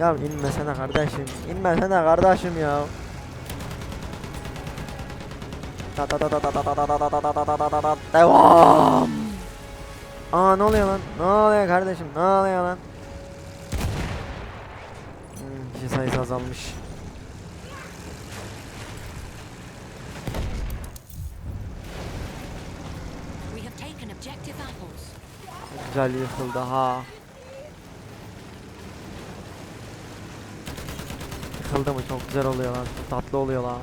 Ya inmesene kardeşim. İnmesene kardeşim ya. Devam. Aa ne oluyor lan? Ne oluyor kardeşim? Ne oluyor lan? Hmm, kişi sayısı azalmış. Güzel yıkıldı ha. Yıkıldı mı çok güzel oluyor lan. Tatlı oluyor lan.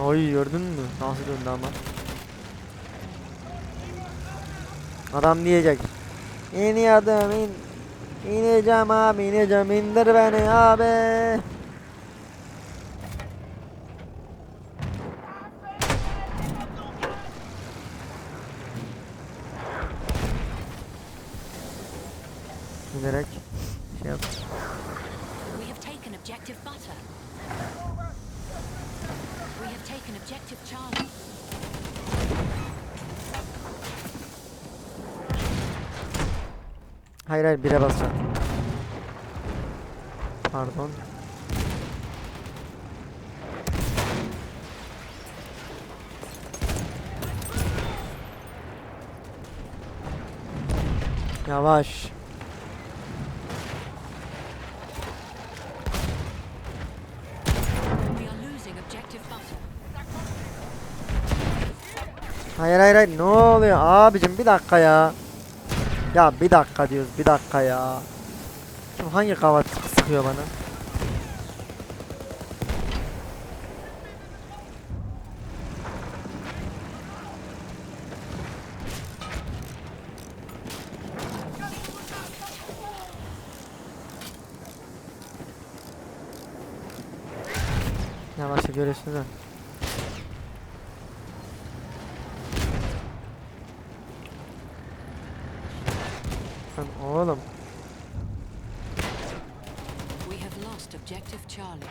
Oy gördün mü? Nasıl döndü ama. Adam diyecek. İniyordum in. İneceğim abi ineceğim indir beni abi. İnerek şey yap. We have taken objective butter. We have taken objective Charlie. Hayır hayır bire basacağım. Pardon. Yavaş. We are losing objective butter. Hayır hayır hayır ne oluyor abicim bir dakika ya. Ya bir dakika diyoruz bir dakika ya. Kim hangi kavat sıkıyor bana? Yavaşça görüyorsunuz ha. Lan oğlum. We have lost objective Charlie.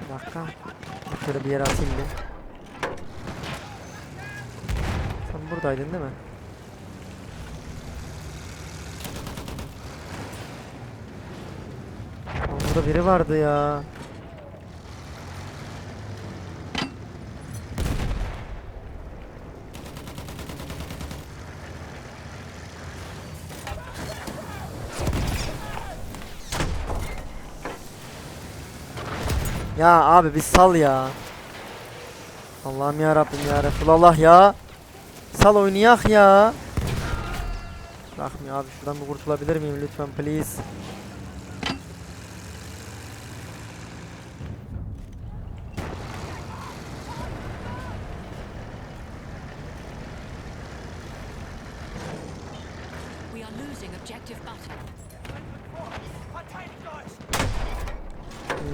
Bir dakika. Şöyle bir yere atayım bir. Sen buradaydın değil mi? Burada biri vardı ya. Ya abi bir sal ya. Allah'ım ya Rabbim ya Resulallah ya. Sal oynayak ya. Bırakmıyor abi şuradan bir kurtulabilir miyim lütfen please. We are losing objective butter.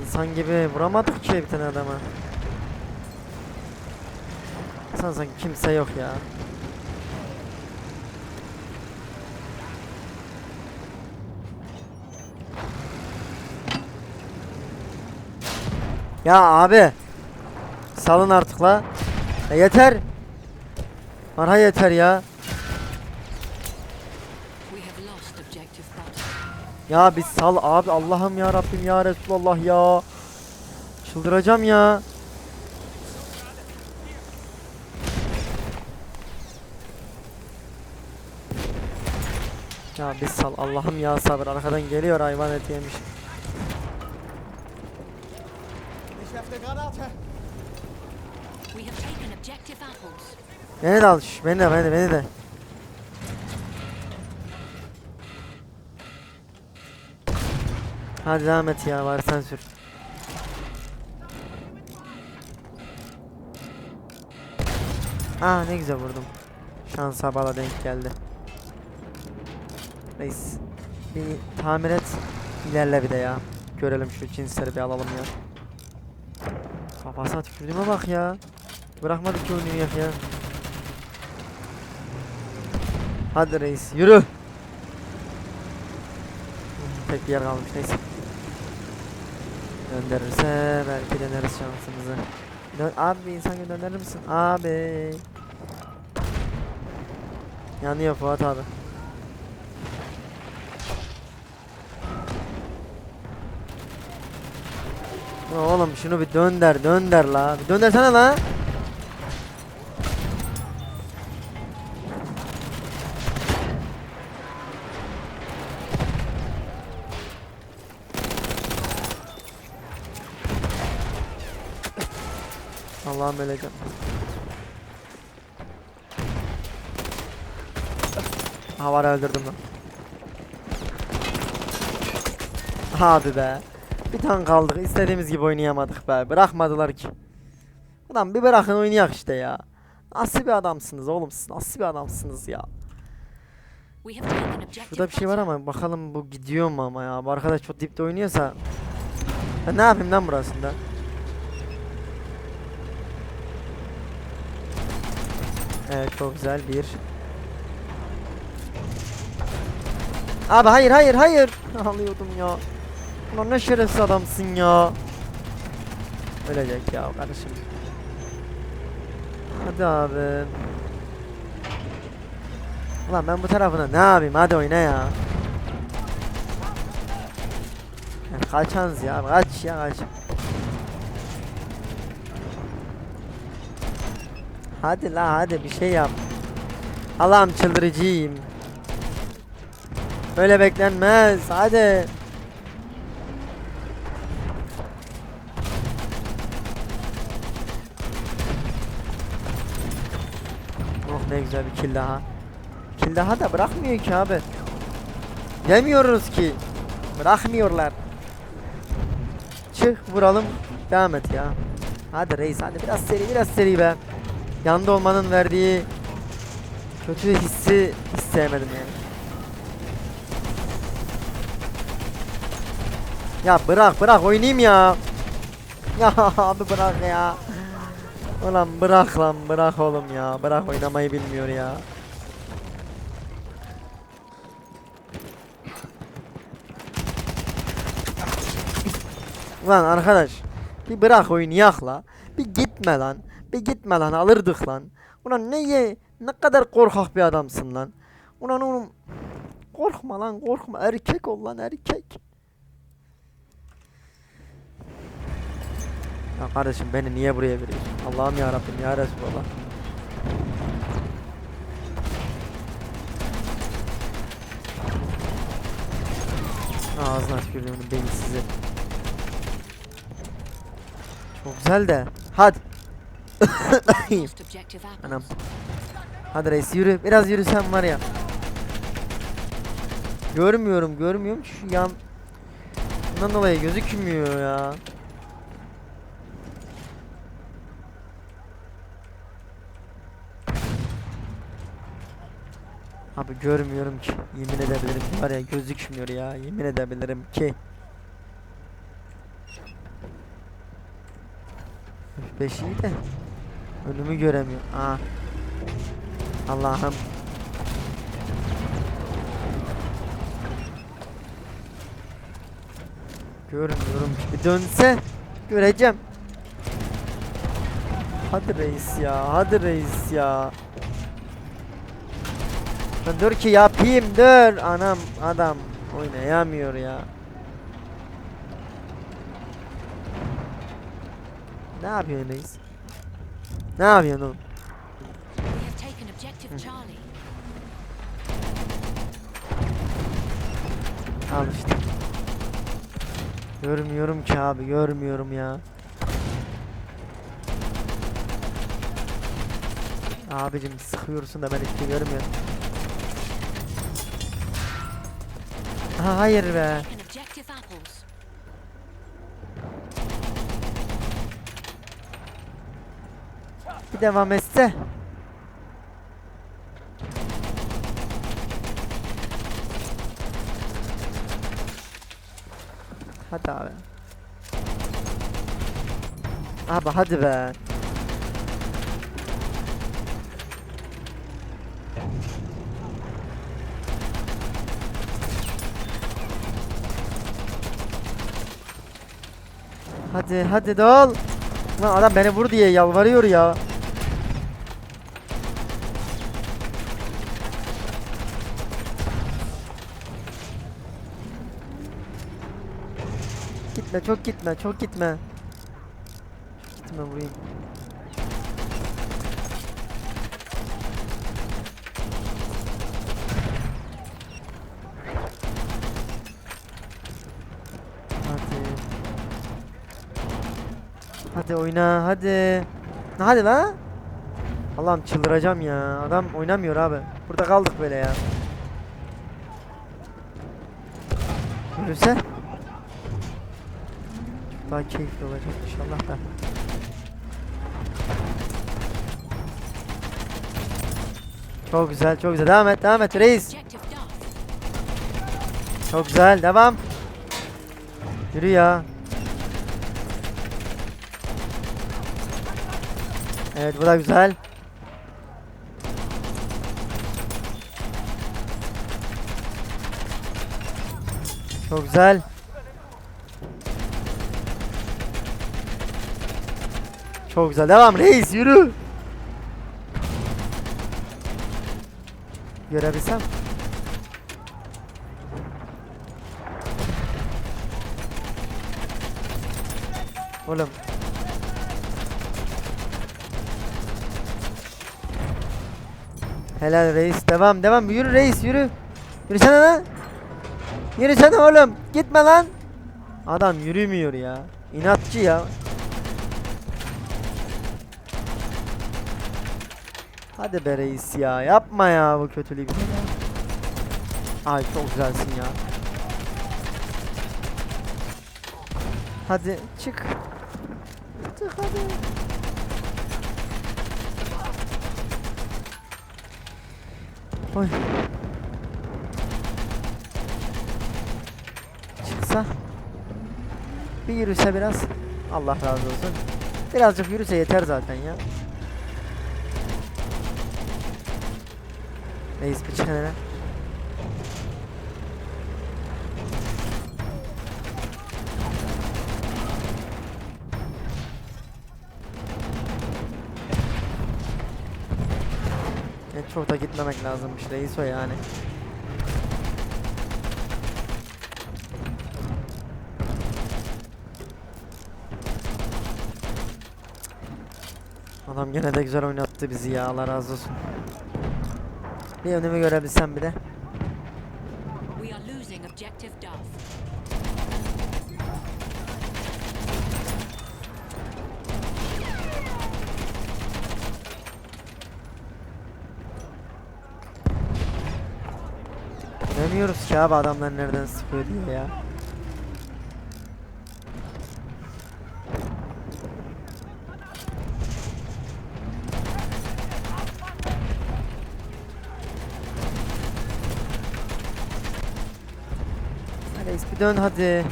İnsan gibi vuramadık ki bir tane adama. Sen sanki kimse yok ya. Ya abi. Salın artık la. Ya yeter. Bana yeter ya. Ya bir sal abi Allah'ım ya Rabbim ya Resulallah ya. Çıldıracağım ya. Ya bir sal Allah'ım ya sabır arkadan geliyor hayvan eti yemiş. Beni de al beni de beni de beni de. Hadi devam et ya var sen sür. Aa ne güzel vurdum. Şansa bala denk geldi. Reis. Bir tamir et. İlerle bir de ya. Görelim şu cinsleri bir alalım ya. Kafasına tükürdüğüme bak ya. Bırakmadık ki oyunu ya. Hadi reis yürü. Tek bir yer kalmış neyse. Gönderirse belki deneriz şansımızı. Dön abi bir insan gönderir misin? Abi. Yanıyor Fuat abi. Ya oğlum şunu bir dönder dönder la. Bir döndersene la. Allah'ım öleceğim. Havara öldürdüm lan. Hadi be. Bir tane kaldık. İstediğimiz gibi oynayamadık be. Bırakmadılar ki. Ulan bir bırakın oynayak işte ya. Nasıl bir adamsınız oğlum siz? Nasıl bir adamsınız ya? Şurada bir şey var ama bakalım bu gidiyor mu ama ya. Bu arkadaş çok dipte oynuyorsa. Ben ne yapayım lan burasında? Evet çok güzel bir. Abi hayır hayır hayır. Ağlıyordum ya. Ulan ne şerefsiz adamsın ya. Ölecek ya kardeşim. Hadi abi. Ulan ben bu tarafına ne yapayım hadi oyna. Ya kaçanız ya kaç ya kaç. Hadi la hadi bir şey yap. Allah'ım çıldırıcıyım. Böyle beklenmez hadi. Oh ne güzel bir kill daha. Kill daha da bırakmıyor ki abi. Demiyoruz ki. Bırakmıyorlar. Çık vuralım. Devam et ya. Hadi reis hadi biraz seri biraz seri be. Yanda olmanın verdiği kötü hissi hiç sevmedim yani. Ya bırak bırak oynayayım ya. Ya abi bırak ya. Ulan bırak lan bırak oğlum ya. Bırak oynamayı bilmiyor ya. Lan arkadaş bir bırak oynayak la. Bir gitme lan. Bir gitme lan alırdık lan. Ulan ne ye ne kadar korkak bir adamsın lan. Ulan oğlum korkma lan korkma erkek ol lan erkek. Ya kardeşim beni niye buraya veriyorsun? Allah'ım ya Rabbim ya Resulallah. Ağzına tükürdüğümün beyinsizi. Çok güzel de. Hadi. Anam. Hadi reis yürü. Biraz yürüsem var ya. Görmüyorum görmüyorum. Şu yan. Bundan dolayı gözükmüyor ya. Abi görmüyorum ki. Yemin edebilirim var ya gözükmüyor ya. Yemin edebilirim ki. Beş iyi de. Önümü göremiyorum. Aa. Allah'ım. Görmüyorum. Bir dönse göreceğim. Hadi reis ya. Hadi reis ya. Lan dur ki yapayım dur. Anam adam oynayamıyor ya. Ne yapıyorsun reis? Ne yapıyorsun oğlum? Al işte. Görmüyorum ki abi görmüyorum ya. Abicim sıkıyorsun da ben hiçbir şey görmüyorum. Ha, hayır be. Taken objective apples. Bir devam etse. Hadi abi. Abi hadi be. Hadi hadi dol. Lan adam beni vur diye yalvarıyor ya. Gitme çok gitme çok gitme. ultime vurayım. Hadi. Hadi oyna hadi. Hadi la. Allah'ım çıldıracağım ya. Adam oynamıyor abi. Burada kaldık böyle ya. Yürüse. Daha keyifli olacak inşallah da. Çok güzel, çok güzel. Devam et, devam et reis. Çok güzel, devam. Yürü ya. Evet, bu da güzel. Çok güzel. Çok güzel. Devam reis yürü. Görebilsem. Oğlum. Helal reis. Devam devam. Yürü reis yürü. Yürüsene lan. Yürüsene oğlum. Gitme lan. Adam yürümüyor ya. İnatçı ya. Hadi be reis ya. Yapma ya bu kötülüğü. Ay çok güzelsin ya. Hadi çık. Çık hadi. Oy. Çıksa. Bir yürüse biraz. Allah razı olsun. Birazcık yürüse yeter zaten ya. Reis bir. Yani çok da gitmemek lazımmış reis o yani. Adam gene de güzel oynattı bizi ya Allah razı olsun. Bir önümü görebilsem bir de. Bilemiyoruz ki abi adamlar nereden sıkıyor diye ya. Dön hadi.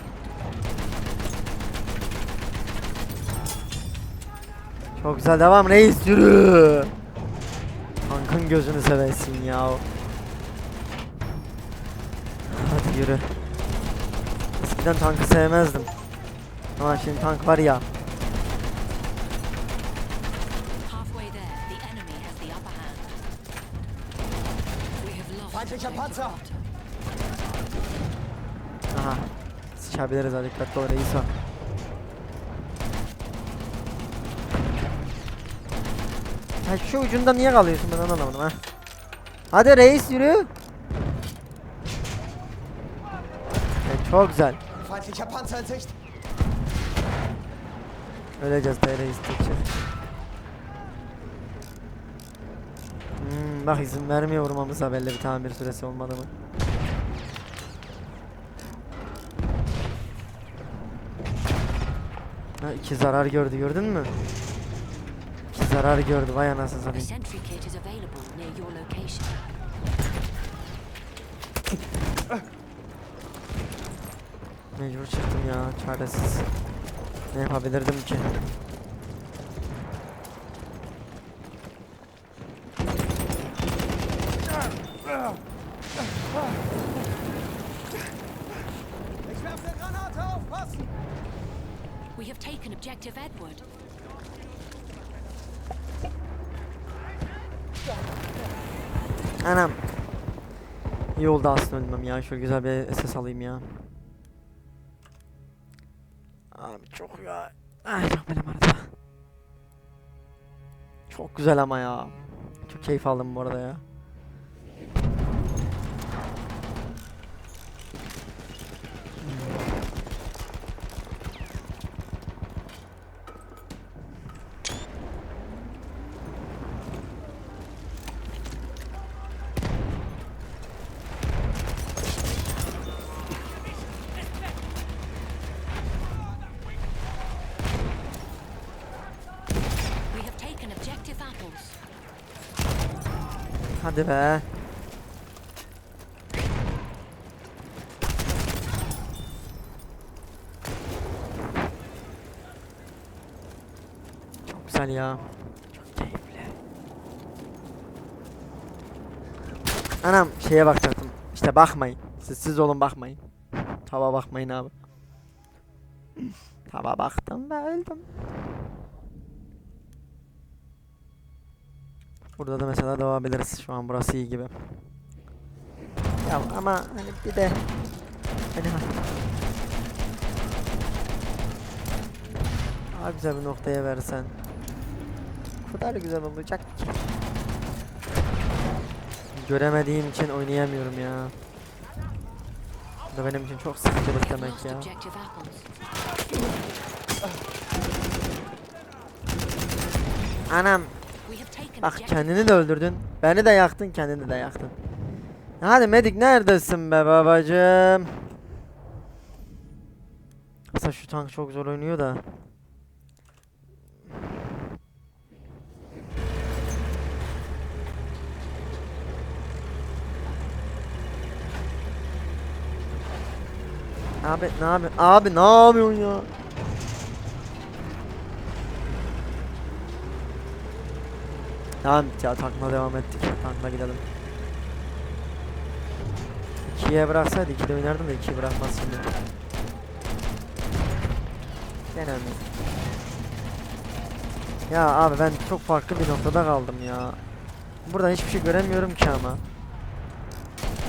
Çok güzel devam reis yürü. Tankın gözünü seversin ya. Hadi yürü. Eskiden tankı sevmezdim. Ama şimdi tank var ya. Halfway there, the enemy has the upper hand. We have lost Feindlicher objective Panzer! Butter. Aha. Sıçabiliriz hadi dikkatli ol reis o. Ha şu ucunda niye kalıyorsun ben anlamadım ha. Hadi reis yürü. Evet, çok güzel. Öleceğiz de reis. Hmm, bak izin vermiyor vurmamıza belli bir tamir süresi olmadı mı? Ha iki zarar gördü gördün mü? İki zarar gördü vay anasını satayım. Mecbur çıktım ya çaresiz. Ne yapabilirdim ki? Taken objective Edward. Anam. İyi oldu aslında ölmem ya. Şöyle güzel bir SS alayım ya. Abi çok ya. Ay çok benim arada. Çok güzel ama ya. Çok keyif aldım bu arada ya. Hadi be. Çok güzel ya. Çok keyifli. Anam şeye bakacaktım. İşte bakmayın. Siz siz olun bakmayın. Tava bakmayın abi. Tava baktım ve öldüm. Burada da mesela doğabiliriz. Şu an burası iyi gibi. Ya ama hani bir de hani ha- daha güzel bir noktaya versen. O kadar güzel olacak ki. Göremediğim için oynayamıyorum ya. Bu da benim için çok have demek ya. Anam Bak kendini de öldürdün. Beni de yaktın, kendini de yaktın. Hadi Medik neredesin be babacığım? Aslında şu tank çok zor oynuyor da. Abi ne yapıyorsun? Abi ne yapıyorsun ya? Tamam ya tankla devam ettik. Tankla gidelim. 2'ye bıraksaydı 2'de oynardım da 2'yi bırakmaz şimdi. Gene mi? Ya abi ben çok farklı bir noktada kaldım ya. Buradan hiçbir şey göremiyorum ki ama.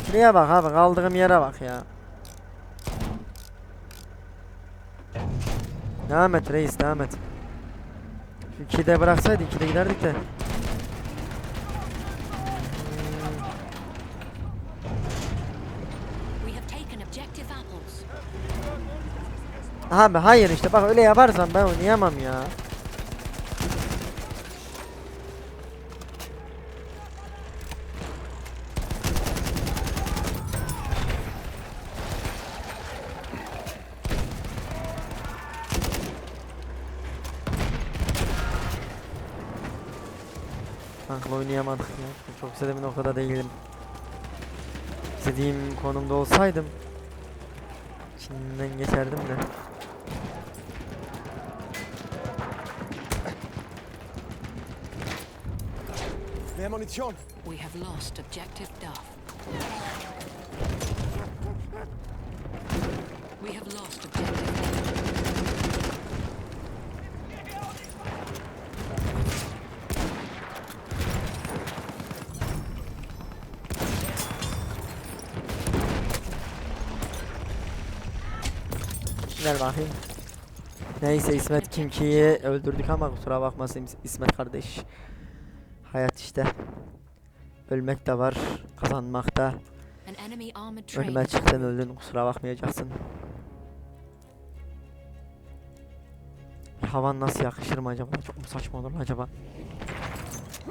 Şuraya bak abi kaldığım yere bak ya. Devam et reis devam et. Şu 2'de bıraksaydı 2'de giderdik de. Abi hayır işte bak öyle yaparsan ben oynayamam ya. Tankla oynayamadık ya. Çok istediğim noktada değilim. İstediğim konumda olsaydım Şimdiden geçerdim de. Munition. We have lost objective Duff. We have lost objective. Ver bakayım. Neyse İsmet Kimki'yi öldürdük ama kusura bakmasın İs- İsmet kardeş. Hayat işte. Ölmek de var, kazanmak da. Önüme çıktın öldün kusura bakmayacaksın. Havan nasıl yakışır mı acaba? Çok mu saçma olur mu acaba?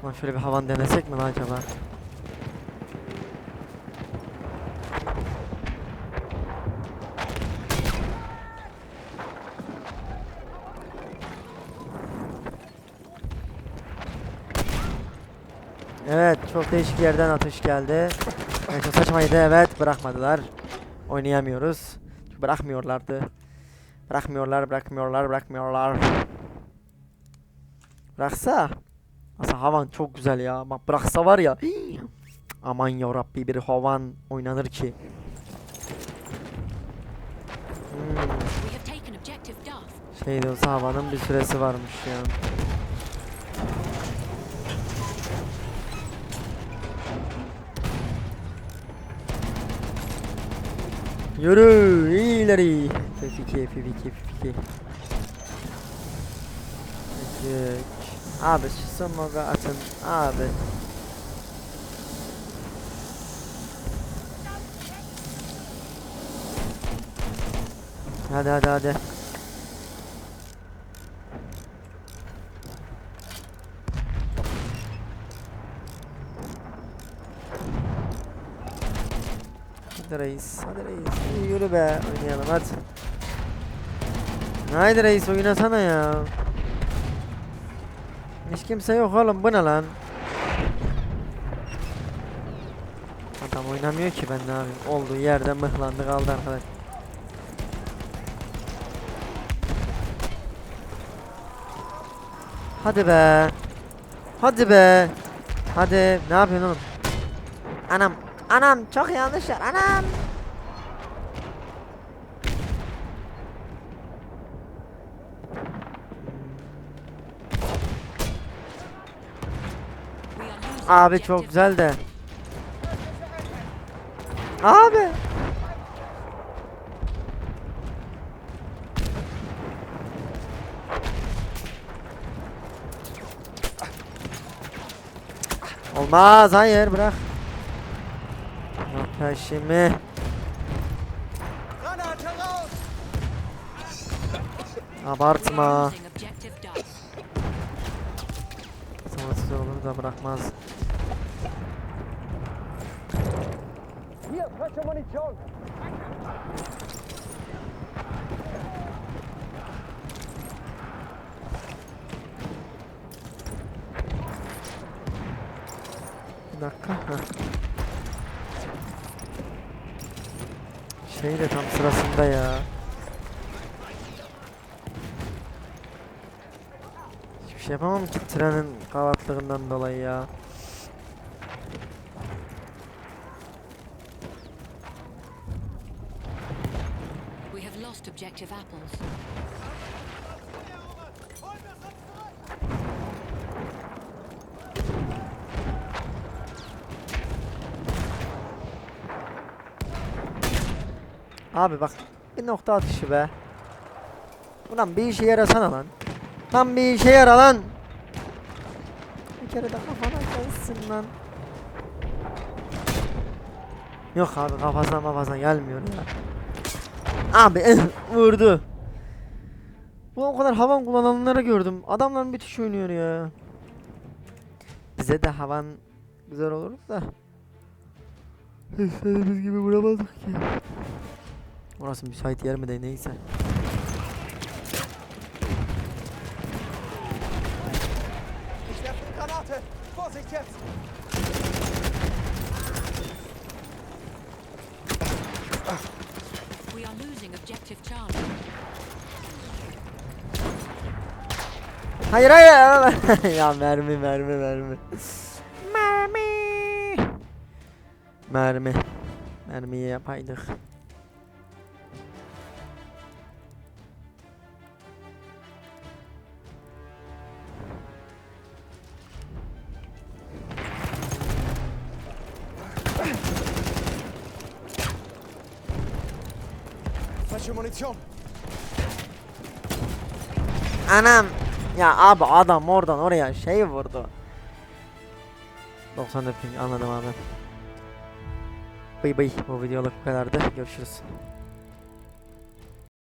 Lan şöyle bir havan denesek mi lan acaba? Evet çok değişik yerden atış geldi. Evet, çok saçmaydı evet bırakmadılar. Oynayamıyoruz. Çünkü Bırakmıyorlardı. Bırakmıyorlar bırakmıyorlar bırakmıyorlar. Bıraksa. Aslında havan çok güzel ya. Bak bıraksa var ya. hii. Aman ya Rabbi bir havan oynanır ki. Hmm, We have taken objective Duff. şey de olsa havanın bir süresi varmış ya. Yürü ileri. F2 F2 F2. F2. Abi şu smoke'u atın abi. Hadi hadi hadi. Hadi reis, hadi reis. Yürü be, oynayalım hadi. Haydi reis oynasana ya. Hiç kimse yok oğlum bu ne lan? Adam oynamıyor ki ben ne yapayım. Olduğu yerde mıhlandı kaldı arkadaş. Hadi be. Hadi be. Hadi ne yapıyorsun oğlum? Anam. Anam çok yanlış yer. Anam. Abi çok güzel de. Abi. Olmaz hayır bırak. We Abartma. Savaşsız olur da bırakmaz. Bir dakika. Şey de tam sırasında ya. Hiçbir şey yapamam ki trenin kavatlığından dolayı ya. Objective apples. Abi bak bir nokta atışı be. Ulan bir işe yarasana lan. Lan bir işe yara lan. Bir kere de kafana gelsin lan. Yok abi kafasına kafasına gelmiyor ya. Abi vurdu. Bu o kadar havan kullananları gördüm. Adamlar müthiş oynuyor ya. Bize de havan güzel olur da. İstediğimiz gibi vuramadık ki. Orası müsait yer mi de neyse. We are losing objective Charlie. Hayır hayır. ya mermi mermi mermi. Mermi. Mermi. Mermiyi yapaydık. Anam. Ya abi adam oradan oraya şey vurdu. 94 ping anladım abi. Bıy bıy bu videoluk bu kadardı. Görüşürüz.